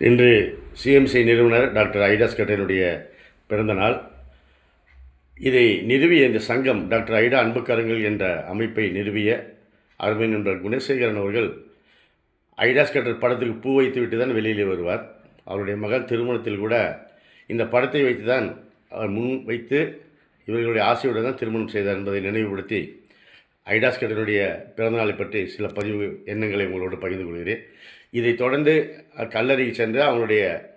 இன்று சிஎம்சி நிறுவனர் டாக்டர் ஐடாஸ் கட்டனுடைய பிறந்தநாள் இதை நிறுவிய இந்த சங்கம் டாக்டர் ஐடா அன்புக்கரங்கள் என்ற அமைப்பை நிறுவிய அருமை நண்பர் குணசேகரன் அவர்கள் ஐடாஸ் கட்டர் படத்துக்கு பூ வைத்து விட்டு தான் வெளியிலே வருவார். அவருடைய மகள் திருமணத்தில் கூட இந்த படத்தை வைத்து தான் அவர் முன் வைத்து இவர்களுடைய ஆசையுடன் தான் திருமணம் செய்தார் என்பதை நினைவுபடுத்தி ஐடாஸ் கட்டனுடைய பிறந்தநாளை பற்றி சில பதிவு எண்ணங்களை உங்களோடு பகிர்ந்து கொள்கிறேன். இதைத் தொடர்ந்து கல்லறைக்கு சென்று அவனுடைய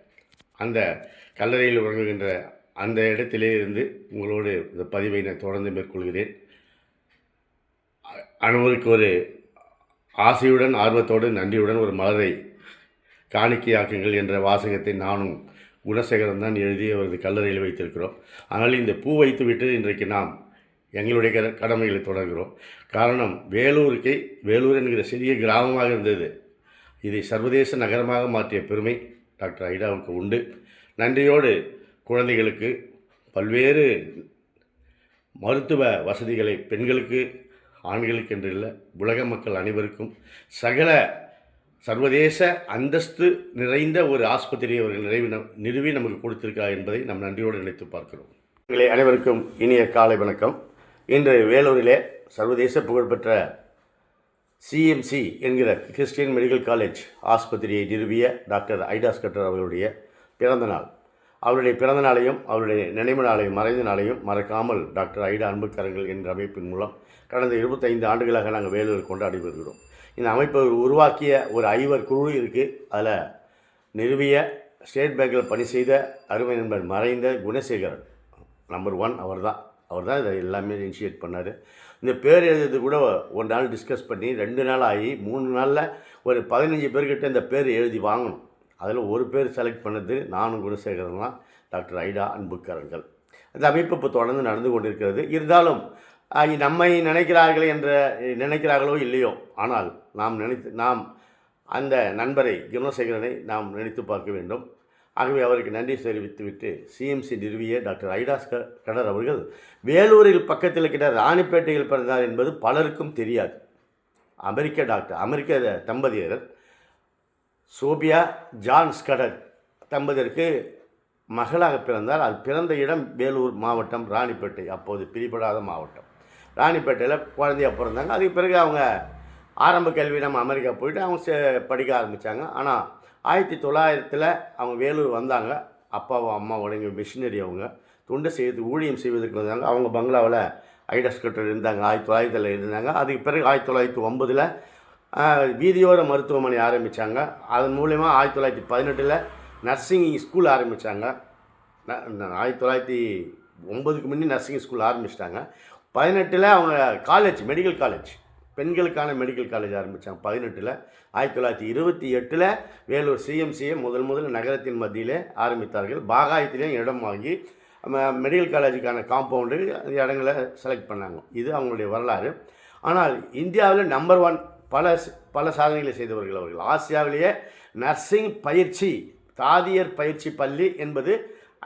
அந்த கல்லறையில் உறங்குகின்ற அந்த இடத்திலே இருந்து உங்களோடு இந்த பதிவை நான் தொடர்ந்து மேற்கொள்கிறேன். அனைவருக்கு ஒரு ஆசையுடன் ஆர்வத்தோடு நன்றியுடன் ஒரு மலரை காணிக்கையாக்குங்கள் என்ற வாசகத்தை நானும் குணசேகரன் தான் எழுதி அவரது கல்லறையில் வைத்திருக்கிறோம். ஆனால் இந்த பூ வைத்துவிட்டு இன்றைக்கு நாம் எங்களுடைய கட- கடமைகளை தொடர்கிறோம். காரணம் வேலூருக்கு வேலூர் என்கிற சிறிய கிராமமாக இருந்தது. இதை சர்வதேச நகரமாக மாற்றிய பெருமை டாக்டர் ஐடாவுக்கு உண்டு. நன்றியோடு குழந்தைகளுக்கு பல்வேறு மருத்துவ வசதிகளை பெண்களுக்கு ஆண்களுக்கு என்று இல்லை உலக மக்கள் அனைவருக்கும் சகல சர்வதேச அந்தஸ்து நிறைந்த ஒரு ஆஸ்பத்திரியை அவர்கள் நிறைவு நிறுவி நமக்கு கொடுத்திருக்கிறார் என்பதை நாம் நன்றியோடு நினைத்து பார்க்கிறோம். உங்களை அனைவருக்கும் இனிய காலை வணக்கம். இன்று வேலூரிலே சர்வதேச புகழ்பெற்ற சிஎம்சி என்கிற கிறிஸ்டியன் மெடிக்கல் காலேஜ் ஆஸ்பத்திரியை நிறுவிய டாக்டர் ஐடாஸ் கட்டர் அவர்களுடைய பிறந்த நாள். அவருடைய பிறந்த நாளையும் அவருடைய நினைவு நாளையும் மறைந்த நாளையும் மறக்காமல் டாக்டர் ஐடா அன்புக்கரங்கள் என்ற அமைப்பின் மூலம் கடந்த இருபத்தைந்து ஆண்டுகளாக நாங்கள் வேலூர் கொண்டாடி வருகிறோம். இந்த அமைப்பை உருவாக்கிய ஒரு ஐவர் குழு இருக்குது அதில் நிறுவிய ஸ்டேட் பேங்கில் பணி செய்த அருமை நண்பர் மறைந்த குணசேகரன் நம்பர் ஒன் அவர் தான் அவர் தான் இதை எல்லாமே இனிஷியேட் பண்ணார். இந்த பேர் எழுதுறது கூட ஒரு நாள் டிஸ்கஸ் பண்ணி ரெண்டு நாள் ஆகி மூணு நாளில் ஒரு பதினஞ்சு பேர்கிட்ட இந்த பேர் எழுதி வாங்கணும். அதில் ஒரு பேர் செலக்ட் பண்ணது நானும் குணசேகரன் தான் டாக்டர் ஐடா அன்புக்கரங்கள். அந்த அமைப்பு இப்போ தொடர்ந்து நடந்து கொண்டிருக்கிறது. இருந்தாலும் நம்மை நினைக்கிறார்கள் என்ற நினைக்கிறார்களோ இல்லையோ ஆனால் நாம் நினைத்து நாம் அந்த நண்பரை குணசேகரனை நாம் நினைத்து பார்க்க வேண்டும். ஆகவே அவருக்கு நன்றி தெரிவித்துவிட்டு சிஎம்சி நிறுவிய டாக்டர் ஐடாஸ் க- கடர் அவர்கள் வேலூரில் பக்கத்தில் இருக்கிற ராணிப்பேட்டையில் பிறந்தார் என்பது பலருக்கும் தெரியாது. அமெரிக்க டாக்டர் அமெரிக்க தம்பதியர் சோபியா ஜான் ஸ்கடர் தம்பதியருக்கு மகளாக பிறந்தார். அது பிறந்த இடம் வேலூர் மாவட்டம் ராணிப்பேட்டை. அப்போது பிரிபடாத மாவட்டம். ராணிப்பேட்டையில் குழந்தையா பிறந்தாங்க. அதுக்கு பிறகு அவங்க ஆரம்ப கல்வி நம்ம அமெரிக்கா போயிட்டு அவங்க சே- படிக்க ஆரம்பித்தாங்க ஆனால் ஆயிரத்தி தொள்ளாயிரத்தில் அவங்க வேலூர் வந்தாங்க. அப்பாவும் அம்மாவோட இங்கே மிஷினரி அவங்க. தொண்டு செய்யறதுக்கு ஊழியம் செய்வதற்கு வந்தாங்க. அவங்க பங்களாவில் ஐடஸ் கட்டர் இருந்தாங்க. ஆயிரத்தி தொள்ளாயிரத்தில் இருந்தாங்க. அதுக்கு பிறகு ஆயிரத்தி தொள்ளாயிரத்தி ஒம்பதில் வீதியோர மருத்துவமனை ஆரம்பித்தாங்க அதன் மூலயமா ஆயிரத்தி தொள்ளாயிரத்தி பதினெட்டில் நர்சிங் ஸ்கூல் ஆரம்பித்தாங்க ஆயிரத்தி தொள்ளாயிரத்தி ஒம்பதுக்கு முன்னே நர்சிங் ஸ்கூல் ஆரம்பிச்சிட்டாங்க. பதினெட்டில் அவங்க காலேஜ் மெடிக்கல் காலேஜ் பெண்களுக்கான மெடிக்கல் காலேஜ் ஆரம்பித்தாங்க பதினெட்டில். ஆயிரத்தி தொள்ளாயிரத்தி இருபத்தி எட்டில் வேலூர் சிஎம்சியை முதல் முதல் நகரத்தின் மத்தியிலே ஆரம்பித்தார்கள். பாகாயத்திலையும் இடம் வாங்கி மெடிக்கல் காலேஜுக்கான காம்பவுண்டு அந்த இடங்களை செலக்ட் பண்ணாங்க. இது அவங்களுடைய வரலாறு. ஆனால் இந்தியாவில் நம்பர் ஒன் பல பல சாதனைகளை செய்தவர்கள் அவர்கள். ஆசியாவிலேயே நர்சிங் பயிற்சி தாதியர் பயிற்சி பள்ளி என்பது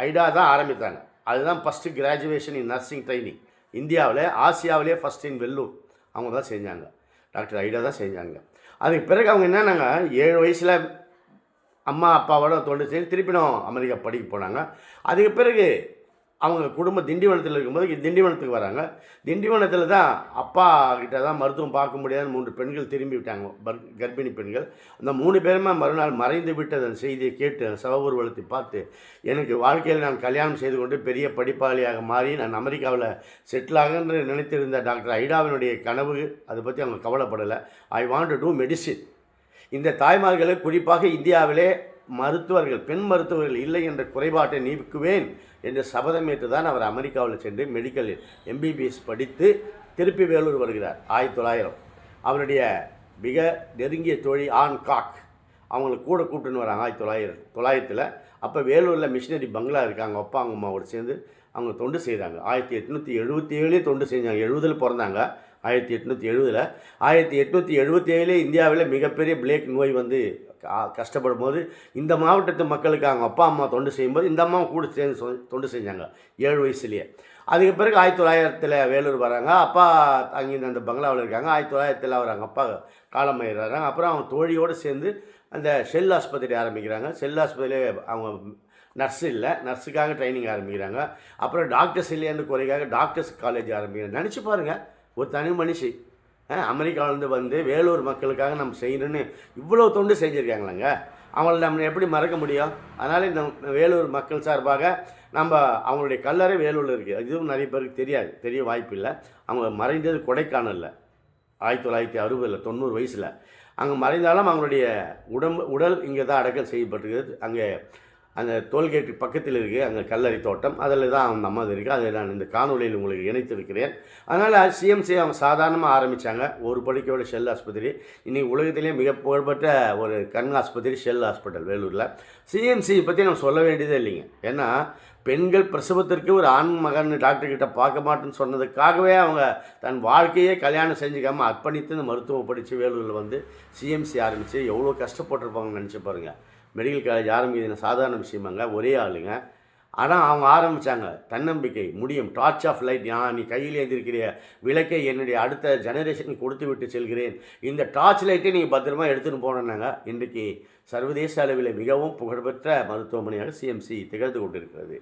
ஐடா தான் ஆரம்பித்தாங்க. அதுதான் first graduation in nursing training இந்தியாவில் ஆசியாவிலே ஃபஸ்ட் இன் வெள்ளூர். அவங்க தான் செஞ்சாங்க. டாக்டர் ஐடா தான் செஞ்சாங்க. அதுக்கு பிறகு அவங்க என்னன்னாங்க ஏழு வயசில் அம்மா அப்பாவோட தொண்டு செய்து திருப்பியும் அமெரிக்கா படிக்க போனாங்க. அதுக்கு பிறகு அவங்க குடும்பம் திண்டிவனத்தில் இருக்கும்போது திண்டிவனத்துக்கு வராங்க. திண்டிவனத்தில் தான் அப்பா கிட்ட தான் மருத்துவம் பார்க்க முடியாத மூன்று பெண்கள் திரும்பி விட்டாங்க. பர்- கர்ப்பிணி பெண்கள். அந்த மூணு பேருமே மறுநாள் மறைந்து விட்டதன் செய்தியை கேட்டு சவ ஊர்வலத்தை பார்த்து எனக்கு வாழ்க்கையில் நான் கல்யாணம் செய்து கொண்டு பெரிய படிப்பாளியாக மாறி நான் அமெரிக்காவில் செட்டில் ஆகன்னு நினைத்திருந்த டாக்டர் ஐடாவினுடைய கனவு அதை பற்றி அவங்க கவலைப்படலை. I want to do medicine இந்த தாய்மார்களை குறிப்பாக இந்தியாவிலே மருத்துவர்கள் பெண் மருத்துவர்கள் இல்லை என்ற குறைபாட்டை நீக்குவேன். என்று சபதமேற்று தான் அவர் அமெரிக்காவில் சென்று மெடிக்கலில் எம்பிபிஎஸ் படித்து திருப்பி வேலூர் வருகிறார். ஆயிரத்தி தொள்ளாயிரம். அவருடைய மிக நெருங்கிய தோழி ஆன் காக் அவங்களுக்கு கூட கூப்பிட்டுன்னு வராங்க. ஆயிரத்தி தொள்ளாயிரம் தொள்ளாயிரத்தில் அப்போ வேலூரில் மிஷினரி பங்களா இருக்காங்க. அப்பா அவங்க அம்மாவோட சேர்ந்து அவங்க தொண்டு செய்கிறாங்க ஆயிரத்தி எட்நூற்றி எழுபத்தி ஏழுலேயே தொண்டு செஞ்சாங்க. எழுபதில் பிறந்தாங்க. ஆயிரத்தி எட்நூற்றி எழுபதில் ஆயிரத்தி எட்நூற்றி எழுபத்தி ஏழு இந்தியாவில் மிகப்பெரிய பிளேக் நோய் வந்து கஷ்டப்படும் போது இந்த மாவட்டத்து மக்களுக்கு அவங்க அப்பா அம்மா தொண்டு செய்யும்போது இந்த அம்மாவும் கூட சேர்ந்து தொண்டு செஞ்சாங்க ஏழு வயசுலேயே. அதுக்கு பிறகு ஆயிரத்தி தொள்ளாயிரத்தில் வேலூர் வராங்க அப்பா அங்கே அந்த பங்களாவில் இருக்காங்க ஆயிரத்தி தொள்ளாயிரத்தில் அவர் அவங்க அப்பா காலமாயிடுறாங்க அப்புறம் அவங்க தோழியோடு சேர்ந்து அந்த செல் ஆஸ்பத்திரி ஆரம்பிக்கிறாங்க. செல் ஆஸ்பத்திரியிலே அவங்க நர்ஸ் இல்லை நர்ஸுக்காக ட்ரைனிங் ஆரம்பிக்கிறாங்க. அப்புறம் டாக்டர்ஸ் இல்லையான்னு குறைக்காக டாக்டர்ஸ் காலேஜ் ஆரம்பிக்கிறாங்க. நினச்சி பாருங்கள் ஒரு தனி மனுஷி. அமெரிக்காவிலேருந்து வந்து வேலூர் மக்களுக்காக நம்ம செய்யணும்னு இவ்வளோ தொண்டு செஞ்சுருக்காங்களாங்க. அவங்கள நம்ம எப்படி மறக்க முடியும்? அதனால் இந்த வேலூர் மக்கள் சார்பாக நம்ம அவங்களுடைய கல்லறை வேலூரில் இருக்குது இதுவும் நிறைய பேருக்கு தெரியாது. தெரிய வாய்ப்பு இல்லை. அவங்க மறைந்தது கொடைக்கானலில். ஆயிரத்தி தொள்ளாயிரத்தி அறுபதில் தொண்ணூறு வயசில். அங்கே மறைந்தாலும் அவங்களுடைய உடம்பு உடல் இங்கே தான் அடக்கல் செய்யப்பட்டிருக்கிறது அங்கே அந்த டோல்கேட் பக்கத்தில் இருக்குது அங்கே கல்லறை தோட்டம். அதில் தான் அந்த அம்மா இருக்குது அதை நான் இந்த காணொலியில் உங்களுக்கு இணைத்திருக்கிறேன். அதனால் சிஎம்சி அவங்க சாதாரணமாக ஆரம்பித்தாங்க ஒரு படிக்கையோட ஷெல் ஆஸ்பத்திரி. இன்றைக்கி உலகத்திலேயே மிக புகழ்பெற்ற ஒரு கண் ஆஸ்பத்திரி ஷெல் ஹாஸ்பிட்டல் வேலூரில். சிஎம்சி பற்றி நம்ம சொல்ல வேண்டியதே இல்லைங்க. ஏன்னா பெண்கள் பிரசவத்திற்கு ஒரு ஆண் மகன் டாக்டர்கிட்ட பார்க்க மாட்டேன்னு சொன்னதுக்காகவே அவங்க தன் வாழ்க்கையே கல்யாணம் செஞ்சுக்காமல் அர்ப்பணித்து இந்த மருத்துவம் படித்து வேலூரில் வந்து சிஎம்சி ஆரம்பித்து எவ்வளோ கஷ்டப்பட்டிருப்பாங்கன்னு நினச்சி பாருங்கள் மெடிக்கல் காலேஜ் ஆரம்பிக்கிறது சாதாரண விஷயமாங்க ஒரே ஆளுங்க. ஆனால் அவங்க ஆரம்பித்தாங்க தன்னம்பிக்கை முடியும் டார்ச் ஆஃப் லைட் நான் நீ கையில் எழுந்திருக்கிற விளக்கை என்னுடைய அடுத்த ஜெனரேஷனுக்கு கொடுத்து விட்டு செல்கிறேன். இந்த டார்ச் லைட்டை நீங்கள் பத்திரமா எடுத்துன்னு போனோன்னாங்க. இன்றைக்கு சர்வதேச அளவில் மிகவும் புகழ்பெற்ற மருத்துவமனையாக சிஎம்சி திகழ்ந்து கொண்டிருக்கிறது.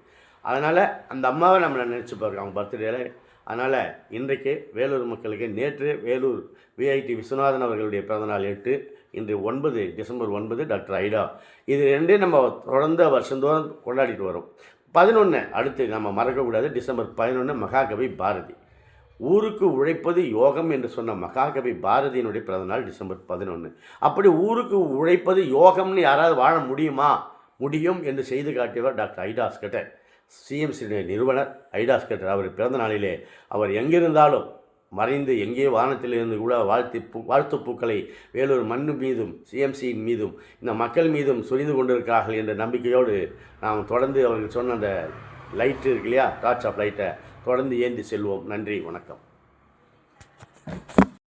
அதனால் அந்த அம்மாவை நம்ம நினச்சி பாருங்க அவங்க பர்த்டேல அதனால் இன்றைக்கு வேலூர் மக்களுக்கு நேற்று வேலூர் விஐடி விஸ்வநாதன் அவர்களுடைய பிறந்தநாள் எட்டு இன்று ஒன்பது டிசம்பர் ஒன்பது டாக்டர் ஐடா. இது ரெண்டையும் நம்ம தொடர்ந்து வருஷந்தோறும் கொண்டாடிட்டு வரோம். பதினொன்று அடுத்து நம்ம மறக்கக்கூடாது டிசம்பர் பதினொன்று மகாகவி பாரதி. ஊருக்கு உழைப்பது யோகம் என்று சொன்ன மகாகவி பாரதியினுடைய பிறந்தநாள் டிசம்பர் பதினொன்று அப்படி ஊருக்கு உழைப்பது யோகம்னு யாராவது வாழ முடியுமா? முடியும் என்று செய்து காட்டியவர் டாக்டர் ஐடாஸ் கட்டர். சிஎம்சியுடைய நிறுவனர் ஐடாஸ்கட்டர் அவர் பிறந்த நாளிலே அவர் எங்கிருந்தாலும் மறைந்து எங்கே வானத்திலிருந்து கூட வாழ்த்து பூ வாழ்த்து பூக்களை வேலூர் மண்ணு மீதும் சிஎம்சியின் மீதும் இந்த மக்கள் மீதும் சொரிந்து கொண்டிருக்கிறார்கள் என்ற நம்பிக்கையோடு நாம் தொடர்ந்து அவர்கள் சொன்ன அந்த லைட் இருக்கு இல்லையா? டார்ச் ஆஃப் லைட்டை தொடர்ந்து ஏந்தி செல்வோம். நன்றி. வணக்கம்.